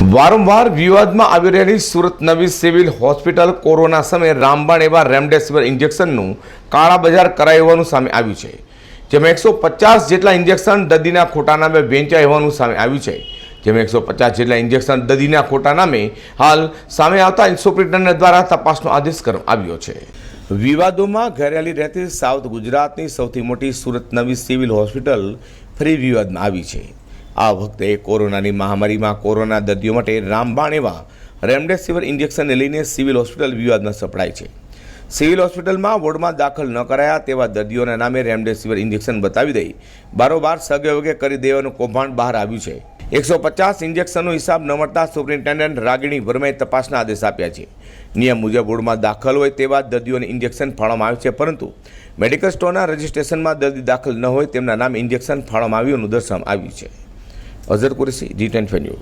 વારંવાર વિવાદમાં આવી રહેલી સુરત નવી સિવિલ હોસ્પિટલ કોરોના સમયે રામબાણ એવા રેમડેસિવિર ઇન્જેક્શનનું કાળાબજાર કરાય હોવાનું સામે આવ્યું છે, જેમાં એકસો પચાસ જેટલા ઇન્જેક્શન દર્દીના ખોટા નામે વેચાય હોવાનું સામે આવ્યું છે, જેમાં એકસો પચાસ જેટલા ઇન્જેક્શન દર્દીના ખોટા નામે હાલ સામે આવતા સુપ્રિન્ટેન્ડન્ટ દ્વારા તપાસનો આદેશ કરવામાં આવ્યો છે. વિવાદોમાં ઘરેલી રહેતી સાઉથ ગુજરાતની સૌથી મોટી સુરત નવી સિવિલ હોસ્પિટલ ફરી વિવાદમાં આવી છે. આ વખતે કોરોનાની મહામારીમાં કોરોના દર્દીઓ માટે રામબાણ એવા રેમડેસિવિર ઇન્જેક્શનને લઈને સિવિલ હોસ્પિટલ વિવાદમાં સપડાય છે. સિવિલ હોસ્પિટલમાં વોર્ડમાં દાખલ ન કરાયા તેવા દર્દીઓના નામે રેમડેસિવિર ઇન્જેક્શન બતાવી દઈ બારોબાર સગે વગે કરી દેવાનું કૌભાંડ બહાર આવ્યું છે. એકસો પચાસ ઇન્જેક્શનનો હિસાબ ન મળતા સુપ્રિન્ટેન્ડન્ટ રાગિણી વર્માએ તપાસના આદેશ આપ્યા છે. નિયમ મુજબ વોર્ડમાં દાખલ હોય તેવા દર્દીઓને ઇન્જેક્શન ફાળવામાં આવે છે, પરંતુ મેડિકલ સ્ટોરના રજિસ્ટ્રેશનમાં દર્દી દાખલ ન હોય તેમના નામે ઇન્જેક્શન ફાળવામાં આવ્યું દર્શાવવામાં આવ્યું છે. অর্ডার করেছি রিটার্ন ভেনিউ